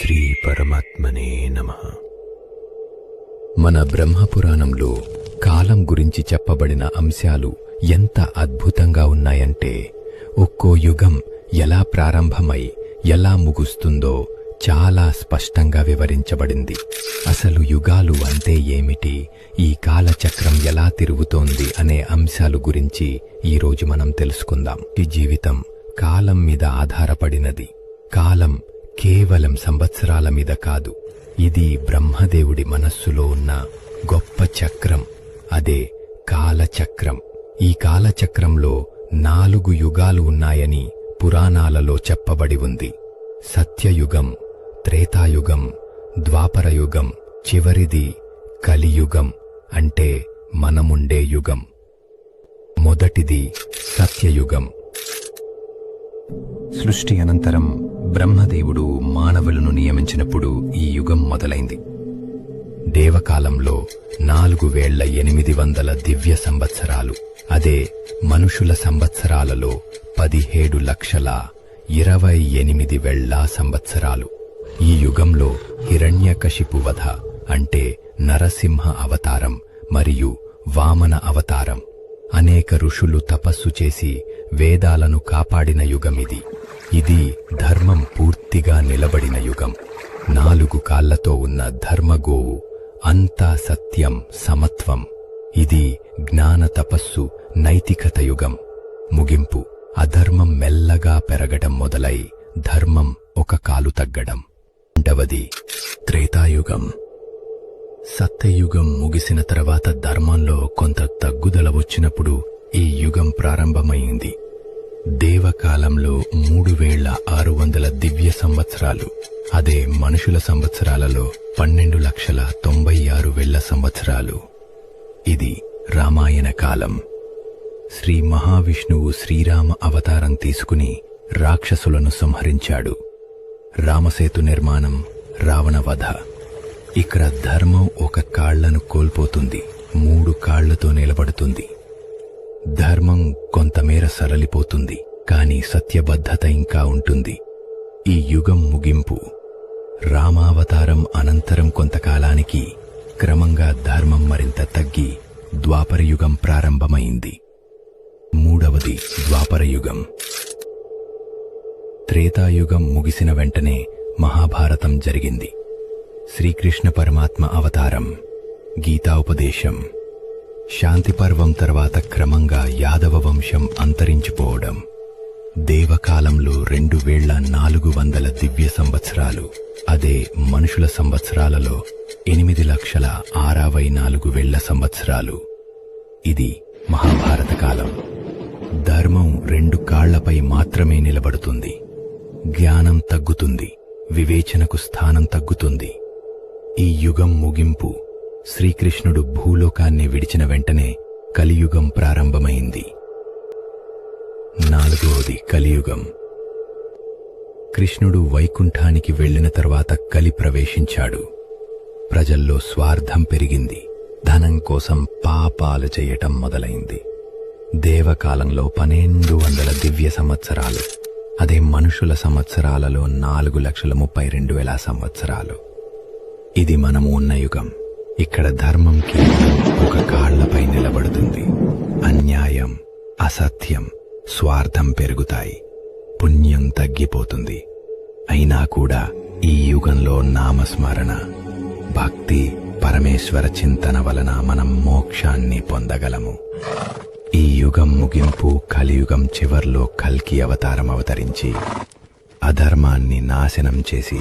శ్రీ పరమాత్మనే నమ. మన బ్రహ్మపురాణంలో కాలం గురించి చెప్పబడిన అంశాలు ఎంత అద్భుతంగా ఉన్నాయంటే ఒక్కో యుగం ఎలా ప్రారంభమై ఎలా ముగుస్తుందో చాలా స్పష్టంగా వివరించబడింది. అసలు యుగాలు అంటే ఏమిటి? ఈ కాలచక్రం ఎలా తిరుగుతోంది అనే అంశాలు గురించి ఈరోజు మనం తెలుసుకుందాం. ఈ జీవితం కాలం మీద ఆధారపడినది. కాలం కేవలం సంవత్సరాల మీద కాదు ఇది బ్రహ్మదేవుడి మనస్సులో ఉన్న గొప్ప చక్రం. అదే కాలచక్రం. ఈ కాలచక్రంలో నాలుగు యుగాలు ఉన్నాయని పురాణాలలో చెప్పబడి ఉంది. సత్యయుగం త్రేతాయుగం ద్వాపరయుగం చివరిది కలియుగం అంటే మనముండే యుగం. మొదటిది సత్యయుగం. సృష్టి అనంతరం బ్రహ్మదేవుడు మానవులను నియమించినప్పుడు ఈ యుగం మొదలైంది. దేవకాలంలో నాలుగు వేళ్ళ ఎనిమిది వందల దివ్య సంవత్సరాలు అదే మనుషుల సంవత్సరాలలో పదిహేడు లక్షల ఇరవై ఎనిమిది వేళ్ళ సంవత్సరాలు. ఈ యుగంలో హిరణ్యకశిపు వధ అంటే నరసింహ అవతారం మరియు వామన అవతారం. అనేక ఋషులు తపస్సు చేసి వేదాలను కాపాడిన యుగమిది. ఇది ధర్మం పూర్తిగా నిలబడిన యుగం. నాలుగు కాళ్ళతో ఉన్న ధర్మగోవు అంతా సత్యం సమత్వం. ఇది జ్ఞాన తపస్సు నైతికత యుగం. ముగింపు. అధర్మం మెల్లగా పెరగడం మొదలై ధర్మం ఒక కాలు తగ్గడం. రెండవది త్రేతాయుగం. సత్యయుగం ముగిసిన తర్వాత ధర్మంలో కొంత తగ్గుదల వచ్చినప్పుడు ఈ యుగం ప్రారంభమైంది. దేవకాలంలో మూడు వేల ఆరు వందల దివ్య సంవత్సరాలు. అదే మనుషుల సంవత్సరాలలో పన్నెండు లక్షల తొంభై ఆరు వేల సంవత్సరాలు. ఇది రామాయణ కాలం. శ్రీ మహావిష్ణువు శ్రీరామ అవతారం తీసుకుని రాక్షసులను సంహరించాడు. రామసేతు నిర్మాణం రావణవధ. ఇక్కడ ధర్మం ఒక కాళ్ళను కోల్పోతుంది మూడు కాళ్ళతో నిలబడుతుంది. ధర్మం కొంతమేర సరళిపోతుంది కాని సత్యబద్ధత ఇంకా ఉంటుంది. ఈ యుగం ముగింపు. రామావతారం అనంతరం కొంతకాలానికి క్రమంగా ధర్మం మరింత తగ్గి ద్వాపరయుగం ప్రారంభమైంది. మూడవది ద్వాపరయుగం. త్రేతాయుగం ముగిసిన వెంటనే మహాభారతం జరిగింది. శ్రీకృష్ణ పరమాత్మ అవతారం గీతాపదేశం. శాంతి పర్వం తర్వాత క్రమంగా యాదవ వంశం అంతరించిపోవడం దేవకాలంలో రెండు వేళ్ళ నాలుగు వందల దివ్య సంవత్సరాలు అదే మనుషుల సంవత్సరాలలో ఎనిమిది లక్షల ఆరవై నాలుగు వేళ్ళ సంవత్సరాలు. ఇది మహాభారత కాలం. ధర్మం రెండు కాళ్ళపై మాత్రమే నిలబడుతుంది. జ్ఞానం తగ్గుతుంది. వివేచనకు స్థానం తగ్గుతుంది. ఈ యుగం ముగింపు శ్రీకృష్ణుడు భూలోకాన్ని విడిచిన వెంటనే కలియుగం ప్రారంభమైంది. నాలుగవది కలియుగం. కృష్ణుడు వైకుంఠానికి వెళ్ళిన తర్వాత కలి ప్రవేశించాడు. ప్రజల్లో స్వార్థం పెరిగింది. ధనం కోసం పాపాలు చేయటం మొదలైంది. దేవకాలంలో పన్నెండు వందల దివ్య సంవత్సరాలు అదే మనుషుల సంవత్సరాలలో నాలుగు లక్షల ముప్పై రెండు వేల సంవత్సరాలు. ఇది మనము ఉన్న యుగం. ఇక్కడ ధర్మం కేవలం ఒక కాళ్ళపై నిలబడుతుంది. అన్యాయం అసత్యం స్వార్థం పెరుగుతాయి. పుణ్యం తగ్గిపోతుంది. అయినా కూడా ఈ యుగంలో నామస్మరణ భక్తి పరమేశ్వర చింతన వలన మనం మోక్షాన్ని పొందగలము. ఈ యుగం ముగింపు కలియుగం చివర్లో కల్కి అవతారం అవతరించి అధర్మాన్ని నాశనం చేసి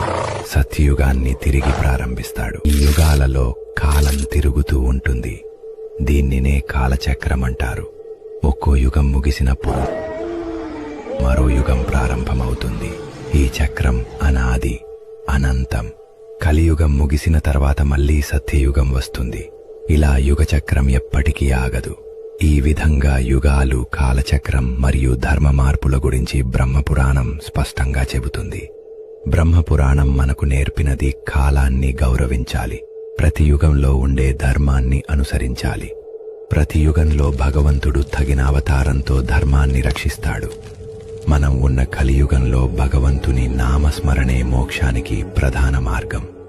సత్యయుగాన్ని తిరిగి ప్రారంభిస్తాడు. ఈ యుగాలలో కాలం తిరుగుతూ ఉంటుంది. దీన్నినే కాలచక్రం అంటారు ఒక్కో యుగం ముగిసినప్పుడు మరో యుగం ప్రారంభమవుతుంది. ఈ చక్రం అనాది అనంతం. కలియుగం ముగిసిన తర్వాత మళ్ళీ సత్యయుగం వస్తుంది. ఇలా యుగచక్రం ఎప్పటికీ ఆగదు. ఈ విధంగా యుగాలు కాలచక్రం మరియు ధర్మ మార్పుల గురించి బ్రహ్మపురాణం స్పష్టంగా చెబుతుంది. బ్రహ్మపురాణం మనకు నేర్పినది కాలాన్ని గౌరవించాలి. ప్రతి యుగంలో ఉండే ధర్మాన్ని అనుసరించాలి. ప్రతి యుగంలో భగవంతుడు తగిన అవతారంతో ధర్మాన్ని రక్షిస్తాడు. మనం ఉన్న కలియుగంలో భగవంతుని నామస్మరణే మోక్షానికి ప్రధాన మార్గం.